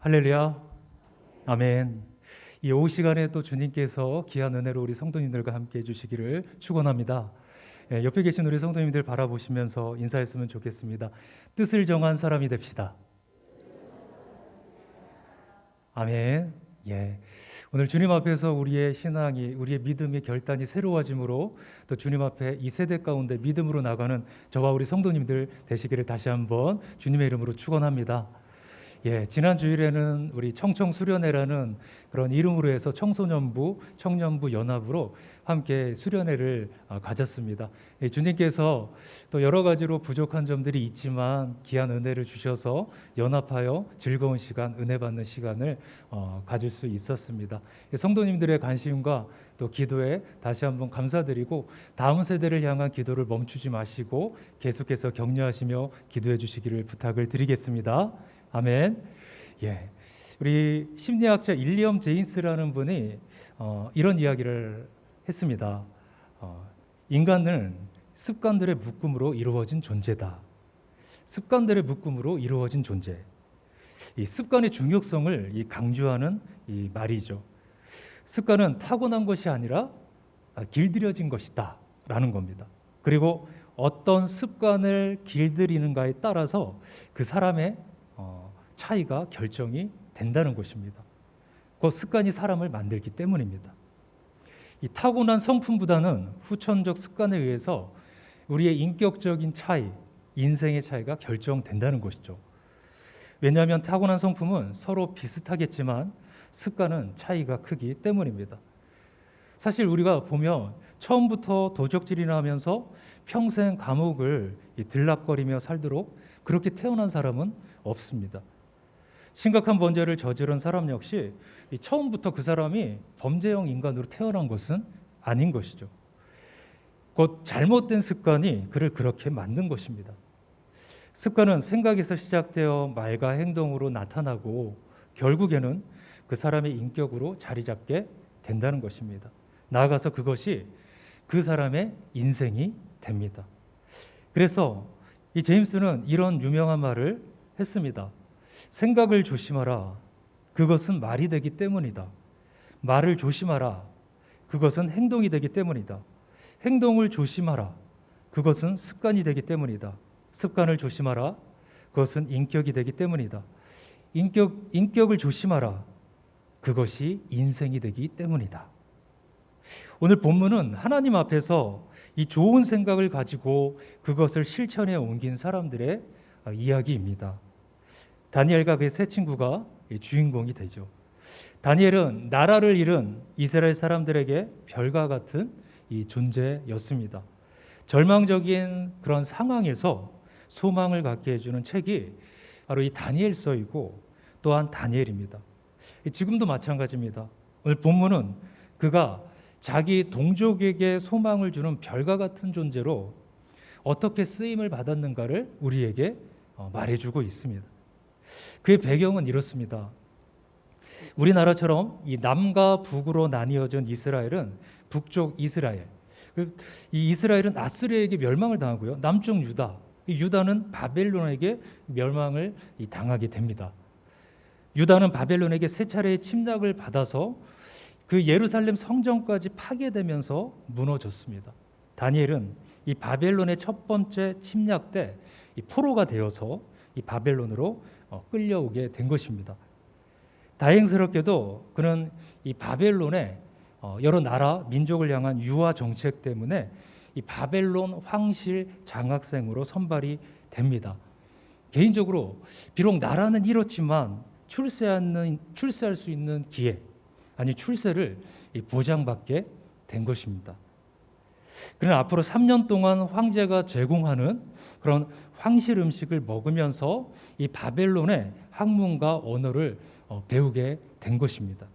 할렐루야. 아멘. 이 오후 시간에 또 주님께서 귀한 은혜로 우리 성도님들과 함께 해주시기를 축원합니다. 예, 옆에 계신 우리 성도님들 바라보시면서 인사했으면 좋겠습니다. 뜻을 정한 사람이 됩시다. 아멘. 예. 오늘 주님 앞에서 우리의 신앙이 우리의 믿음의 결단이 새로워짐으로 또 주님 앞에 이 세대 가운데 믿음으로 나가는 저와 우리 성도님들 되시기를 다시 한번 주님의 이름으로 축원합니다. 예, 지난 주일에는 우리 청청 수련회라는 그런 이름으로 해서 청소년부, 청년부 연합으로 함께 수련회를 아, 가졌습니다. 예, 주님께서 또 여러 가지로 부족한 점들이 있지만 귀한 은혜를 주셔서 연합하여 즐거운 시간, 은혜 받는 시간을 어, 가질 수 있었습니다. 예, 성도님들의 관심과 또 기도에 다시 한번 감사드리고 다음 세대를 향한 기도를 멈추지 마시고 계속해서 격려하시며 기도해 주시기를 부탁을 드리겠습니다. 아멘. 예. 우리 심리학자 일리엄 제인스라는 분이 어, 이런 이야기를 했습니다. 어, 인간은 습관들의 묶음으로 이루어진 존재다. 습관들의 묶음으로 이루어진 존재. 이 습관의 중요성을 이 강조하는 이 말이죠. 습관은 타고난 것이 아니라 아, 길들여진 것이다라는 겁니다. 그리고 어떤 습관을 길들이는가에 따라서 그 사람의 어, 차이가 결정이 된다는 것입니다. 그 습관이 사람을 만들기 때문입니다. 이 타고난 성품보다는 후천적 습관에 의해서 우리의 인격적인 차이, 인생의 차이가 결정된다는 것이죠. 왜냐하면 타고난 성품은 서로 비슷하겠지만 습관은 차이가 크기 때문입니다. 사실 우리가 보면 처음부터 도적질이나 하면서 평생 감옥을 들락거리며 살도록 그렇게 태어난 사람은 없습니다. 심각한 범죄를 저지른 사람 역시 처음부터 그 사람이 범죄형 인간으로 태어난 것은 아닌 것이죠. 곧 잘못된 습관이 그를 그렇게 만든 것입니다. 습관은 생각에서 시작되어 말과 행동으로 나타나고 결국에는 그 사람의 인격으로 자리 잡게 된다는 것입니다. 나아가서 그것이 그 사람의 인생이 됩니다. 그래서 이 제임스는 이런 유명한 말을 했습니다. 생각을 조심하라. 그것은 말이 되기 때문이다. 말을 조심하라. 그것은 행동이 되기 때문이다. 행동을 조심하라. 그것은 습관이 되기 때문이다. 습관을 조심하라. 그것은 인격이 되기 때문이다. 인격 인격을 조심하라. 그것이 인생이 되기 때문이다. 오늘 본문은 하나님 앞에서 이 좋은 생각을 가지고 그것을 실천에 옮긴 사람들의 이야기입니다. 다니엘과 그의 세 친구가 주인공이 되죠. 다니엘은 나라를 잃은 이스라엘 사람들에게 별과 같은 이 존재였습니다. 절망적인 그런 상황에서 소망을 갖게 해주는 책이 바로 이 다니엘서이고 또한 다니엘입니다. 지금도 마찬가지입니다. 오늘 본문은 그가 자기 동족에게 소망을 주는 별과 같은 존재로 어떻게 쓰임을 받았는가를 우리에게 어, 말해주고 있습니다. 그의 배경은 이렇습니다. 우리나라처럼 이 남과 북으로 나뉘어진 이스라엘은 북쪽 이스라엘, 그이 이스라엘은 아스르에게 멸망을 당하고요. 남쪽 유다, 유다는 바벨론에게 멸망을 당하게 됩니다. 유다는 바벨론에게 세 차례의 침략을 받아서 그 예루살렘 성전까지 파괴되면서 무너졌습니다. 다니엘은 이 바벨론의 첫 번째 침략 때이 포로가 되어서 이 바벨론으로 어, 끌려오게 된 것입니다. 다행스럽게도 그는 이 바벨론의 어, 여러 나라 민족을 향한 유화 정책 때문에 이 바벨론 황실 장학생으로 선발이 됩니다. 개인적으로 비록 나라는 잃었지만 출세하는 출세할 수 있는 기회 아니 출세를 보장받게 된 것입니다. 그는 앞으로 3년 동안 황제가 제공하는 그런 황실 음식을 먹으면서 이 바벨론의 학문과 언어를 어, 배우게 된 것입니다.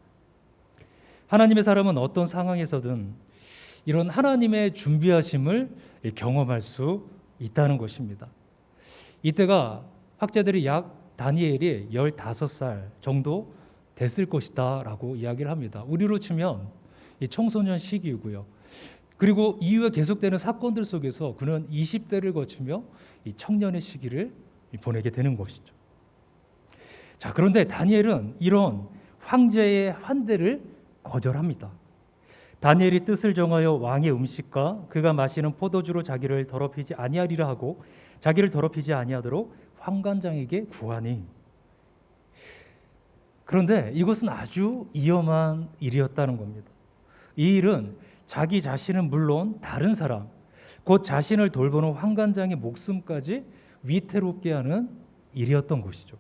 하나님의 사람은 어떤 상황에서든 이런 하나님의 준비하심을 경험할 수 있다는 것입니다. 이때가 학자들이 약 다니엘이 15살 정도 됐을 것이다라고 이야기를 합니다. 우리로 치면 청소년 시기이고요. 그리고 이후에 계속되는 사건들 속에서 그는 20대를 거치며 청년의 시기를 보내게 되는 것이죠. 자, 그런데 다니엘은 이런 황제의 환대를 거절합니다. 다니엘이 뜻을 정하여 왕의 음식과 그가 마시는 포도주로 자기를 더럽히지 아니하리라 하고 자기를 더럽히지 아니하도록 황관장에게 구하니 그런데 이것은 아주 위험한 일이었다는 겁니다. 이 일은 자기 자신은 물론 다른 사람, 곧 자신을 돌보는 황관장의 목숨까지 위태롭게 하는 일이었던 것이죠.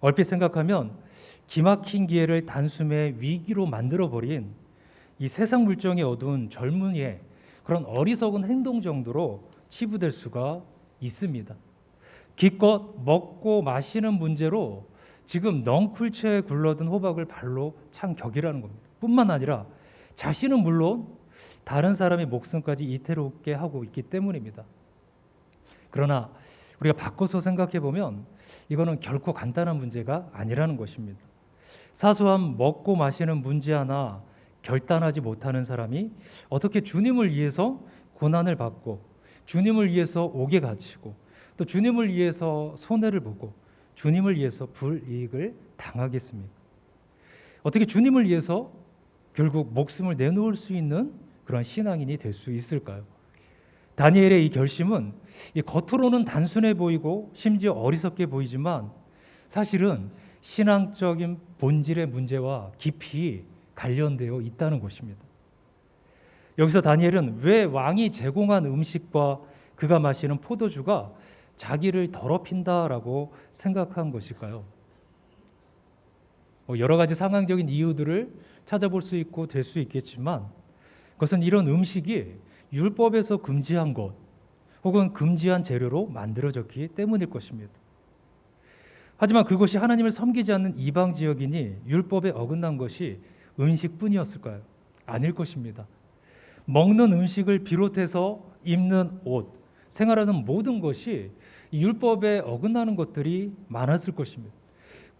얼핏 생각하면 기막힌 기회를 단숨에 위기로 만들어 버린 이 세상 물정에 어두운 젊은이의 그런 어리석은 행동 정도로 치부될 수가 있습니다. 기껏 먹고 마시는 문제로 지금 넝쿨채에 굴러든 호박을 발로 찬 격이라는 겁니다. 뿐만 아니라 자신은 물론 다른 사람의 목숨까지 이태롭게 하고 있기 때문입니다. 그러나 우리가 바꿔서 생각해 보면 이거는 결코 간단한 문제가 아니라는 것입니다. 사소한 먹고 마시는 문제 하나 결단하지 못하는 사람이 어떻게 주님을 위해서 고난을 받고 주님을 위해서 옥에 갇히고 또 주님을 위해서 손해를 보고 주님을 위해서 불이익을 당하겠습니까? 어떻게 주님을 위해서 결국 목숨을 내놓을 수 있는 그런 신앙인이 될 수 있을까요? 다니엘의 이 결심은 겉으로는 단순해 보이고 심지어 어리석게 보이지만 사실은 신앙적인 본질의 문제와 깊이 관련되어 있다는 것입니다. 여기서 다니엘은 왜 왕이 제공한 음식과 그가 마시는 포도주가 자기를 더럽힌다라고 생각한 것일까요? 뭐 여러 가지 상황적인 이유들을 찾아볼 수 있고 될 수 있겠지만 그것은 이런 음식이 율법에서 금지한 것 혹은 금지한 재료로 만들어졌기 때문일 것입니다. 하지만 그것이 하나님을 섬기지 않는 이방 지역이니 율법에 어긋난 것이 음식뿐이었을까요? 아닐 것입니다. 먹는 음식을 비롯해서 입는 옷, 생활하는 모든 것이 율법에 어긋나는 것들이 많았을 것입니다.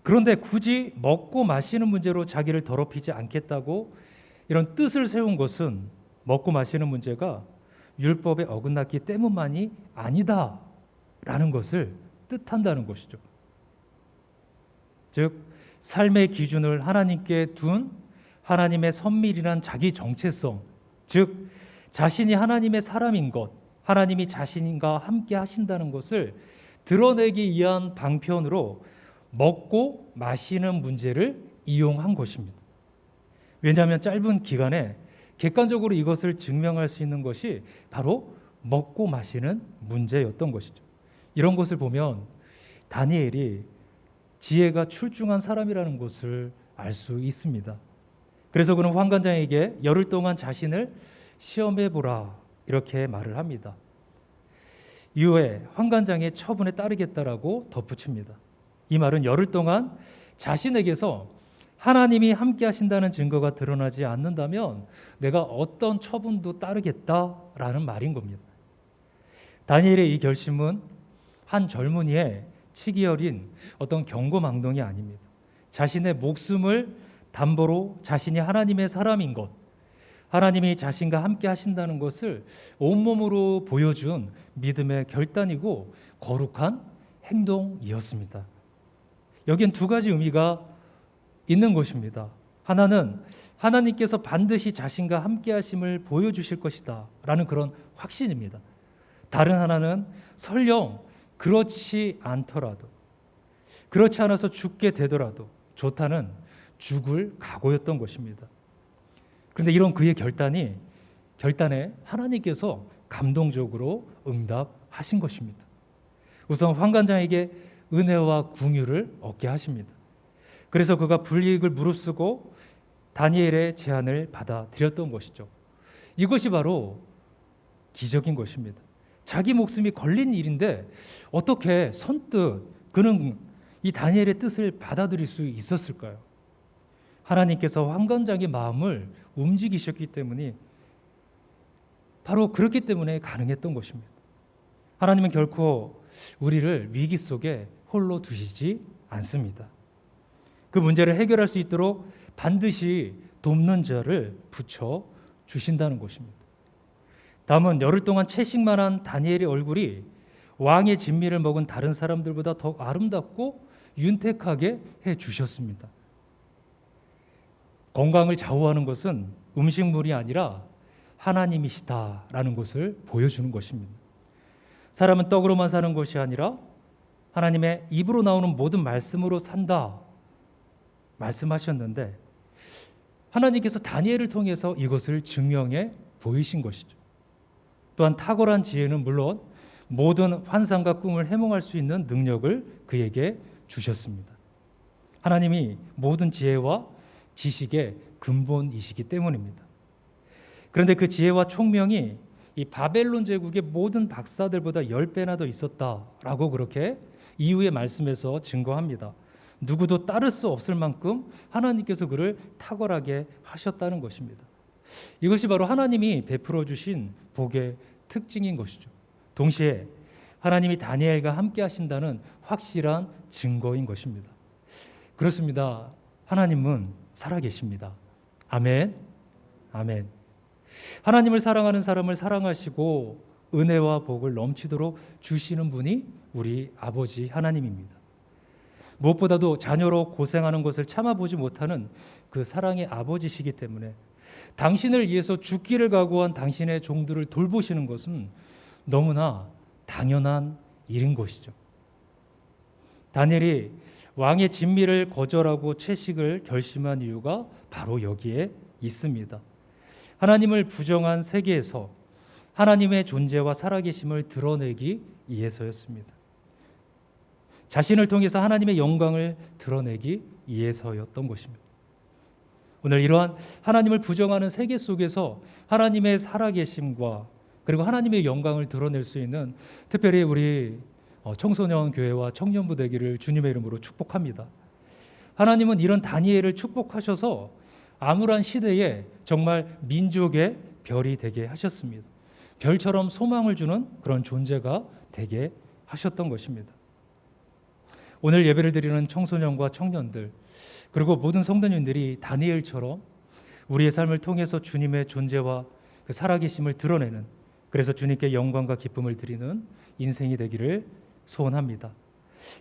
그런데 굳이 먹고 마시는 문제로 자기를 더럽히지 않겠다고 이런 뜻을 세운 것은 먹고 마시는 문제가 율법에 어긋났기 때문만이 아니다라는 것을 뜻한다는 것이죠. 즉 삶의 기준을 하나님께 둔 하나님의 선밀이란 자기 정체성, 즉 자신이 하나님의 사람인 것, 하나님이 자신과 함께 하신다는 것을 드러내기 위한 방편으로 먹고 마시는 문제를 이용한 것입니다. 왜냐하면 짧은 기간에 객관적으로 이것을 증명할 수 있는 것이 바로 먹고 마시는 문제였던 것이죠. 이런 것을 보면 다니엘이 지혜가 출중한 사람이라는 것을 알 수 있습니다. 그래서 그는 황관장에게 열흘 동안 자신을 시험해 보라 이렇게 말을 합니다. 이후에 황관장의 처분에 따르겠다라고 덧붙입니다. 이 말은 열흘 동안 자신에게서 하나님이 함께 하신다는 증거가 드러나지 않는다면 내가 어떤 처분도 따르겠다라는 말인 겁니다. 다니엘의 이 결심은 한 젊은이의 치기 어린 어떤 경고망동이 아닙니다. 자신의 목숨을 담보로 자신이 하나님의 사람인 것, 하나님이 자신과 함께 하신다는 것을 온몸으로 보여준 믿음의 결단이고 거룩한 행동이었습니다. 여기엔 두 가지 의미가 있는 것입니다. 하나는 하나님께서 반드시 자신과 함께 하심을 보여주실 것이다 라는 그런 확신입니다. 다른 하나는 설령 그렇지 않더라도 그렇지 않아서 죽게 되더라도 좋다는 죽을 각오였던 것입니다. 그런데 이런 그의 결단이 결단에 하나님께서 감동적으로 응답하신 것입니다. 우선 황관장에게 은혜와 궁유를 얻게 하십니다. 그래서 그가 불이익을 무릅쓰고 다니엘의 제안을 받아들였던 것이죠. 이것이 바로 기적인 것입니다. 자기 목숨이 걸린 일인데 어떻게 선뜻 그는 이 다니엘의 뜻을 받아들일 수 있었을까요? 하나님께서 황관장의 마음을 움직이셨기 때문이 바로 그렇기 때문에 가능했던 것입니다. 하나님은 결코 우리를 위기 속에 홀로 두시지 않습니다. 그 문제를 해결할 수 있도록 반드시 돕는 자를 붙여 주신다는 것입니다. 다음은 열흘 동안 채식만 한 다니엘의 얼굴이 왕의 진미를 먹은 다른 사람들보다 더 아름답고 윤택하게 해 주셨습니다. 건강을 좌우하는 것은 음식물이 아니라 하나님이시다라는 것을 보여주는 것입니다. 사람은 떡으로만 사는 것이 아니라 하나님의 입으로 나오는 모든 말씀으로 산다 말씀하셨는데 하나님께서 다니엘을 통해서 이것을 증명해 보이신 것이죠. 또한 탁월한 지혜는 물론 모든 환상과 꿈을 해몽할 수 있는 능력을 그에게 주셨습니다. 하나님이 모든 지혜와 지식의 근본이시기 때문입니다. 그런데 그 지혜와 총명이 이 바벨론 제국의 모든 박사들보다 열 배나 더 있었다라고 그렇게 이후의 말씀에서 증거합니다. 누구도 따를 수 없을 만큼 하나님께서 그를 탁월하게 하셨다는 것입니다. 이것이 바로 하나님이 베풀어 주신 복의 특징인 것이죠. 동시에 하나님이 다니엘과 함께 하신다는 확실한 증거인 것입니다. 그렇습니다. 하나님은 살아계십니다. 아멘. 아멘. 하나님을 사랑하는 사람을 사랑하시고 은혜와 복을 넘치도록 주시는 분이 우리 아버지 하나님입니다. 무엇보다도 자녀로 고생하는 것을 참아보지 못하는 그 사랑의 아버지시기 때문에 당신을 위해서 죽기를 각오한 당신의 종들을 돌보시는 것은 너무나 당연한 일인 것이죠. 다니엘이 왕의 진미를 거절하고 채식을 결심한 이유가 바로 여기에 있습니다. 하나님을 부정한 세계에서 하나님의 존재와 살아계심을 드러내기 위해서였습니다. 자신을 통해서 하나님의 영광을 드러내기 위해서였던 것입니다. 오늘 이러한 하나님을 부정하는 세계 속에서 하나님의 살아계심과 그리고 하나님의 영광을 드러낼 수 있는 특별히 우리 어, 청소년 교회와 청년부 되기를 주님의 이름으로 축복합니다. 하나님은 이런 다니엘을 축복하셔서 암울한 시대에 정말 민족의 별이 되게 하셨습니다. 별처럼 소망을 주는 그런 존재가 되게 하셨던 것입니다. 오늘 예배를 드리는 청소년과 청년들 그리고 모든 성도님들이 다니엘처럼 우리의 삶을 통해서 주님의 존재와 그 살아계심을 드러내는 그래서 주님께 영광과 기쁨을 드리는 인생이 되기를 소원합니다.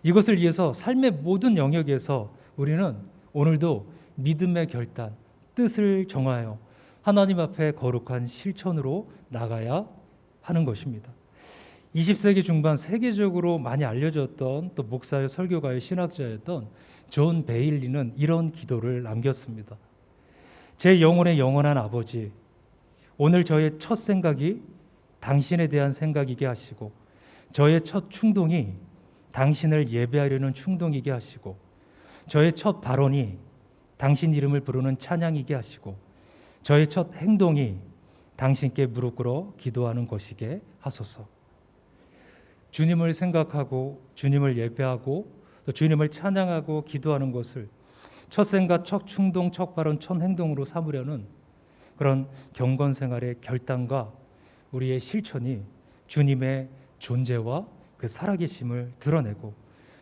이것을 위해서 삶의 모든 영역에서 우리는 오늘도 믿음의 결단, 뜻을 정하여 하나님 앞에 거룩한 실천으로 나가야 하는 것입니다. 20세기 중반 세계적으로 많이 알려졌던 또 목사의 설교가의 신학자였던 존 베일리는 이런 기도를 남겼습니다. 제 영혼의 영원한 아버지, 오늘 저의 첫 생각이 당신에 대한 생각이게 하시고 저의 첫 충동이 당신을 예배하려는 충동이게 하시고 저의 첫 발언이 당신 이름을 부르는 찬양이게 하시고 저의 첫 행동이 당신께 무릎 꿇어 기도하는 것이게 하소서. 주님을 생각하고 주님을 예배하고 또 주님을 찬양하고 기도하는 것을 첫 생각, 첫 충동, 첫 발언, 첫 행동으로 삼으려는 그런 경건 생활의 결단과 우리의 실천이 주님의 존재와 그 살아계심을 드러내고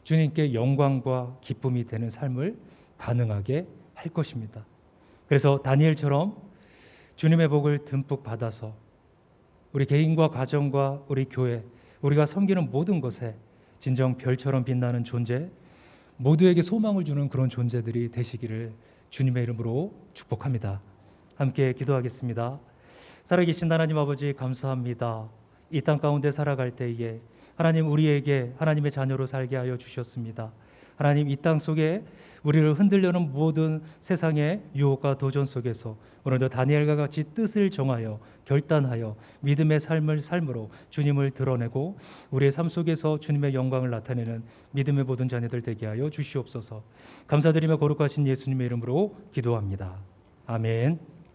주님께 영광과 기쁨이 되는 삶을 가능하게 할 것입니다. 그래서 다니엘처럼 주님의 복을 듬뿍 받아서 우리 개인과 가정과 우리 교회 우리가 섬기는 모든 것에 진정 별처럼 빛나는 존재 모두에게 소망을 주는 그런 존재들이 되시기를 주님의 이름으로 축복합니다. 함께 기도하겠습니다. 살아계신 하나님 아버지 감사합니다. 이 땅 가운데 살아갈 때에 하나님 우리에게 하나님의 자녀로 살게 하여 주셨습니다. 하나님 이 땅 속에 우리를 흔들려는 모든 세상의 유혹과 도전 속에서 오늘도 다니엘과 같이 뜻을 정하여 결단하여 믿음의 삶을 삶으로 주님을 드러내고 우리의 삶 속에서 주님의 영광을 나타내는 믿음의 모든 자녀들 되게 하여 주시옵소서. 감사드리며 거룩하신 예수님의 이름으로 기도합니다. 아멘.